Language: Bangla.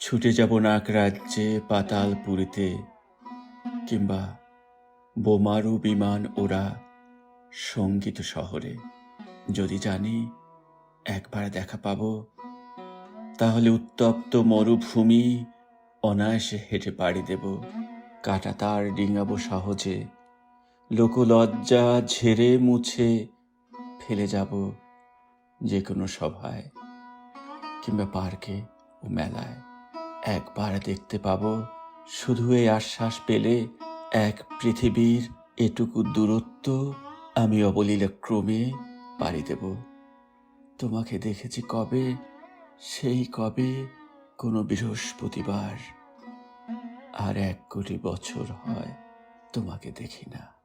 ছুটে যাব নাক রাজ্যে পাতাল পুরীতে, কিংবা বোমারু বিমান ওরা সংগীত শহরে। যদি জানি একবার দেখা পাবো, তাহলে উত্তপ্ত মরুভূমি অনায়াসে হেঁটে পাড়ি দেব। কাটা তার ডিঙাবো সহজে, লোকলজ্জা ঝেড়ে মুছে ফেলে যাব যে কোনো সভায়, কিংবা পার্কে ও মেলায়। একবার দেখতে পাবো। শুধু এই আশ্বাস পেলে এক পৃথিবীর এটুকু দূরত্ব আমি অবলীলা ক্রমে পাড়ি দেব। তোমাকে দেখেছি কবে? সেই কবে কোনো বৃহস্পতিবার। আর এক কোটি বছর হয় তোমাকে দেখি না।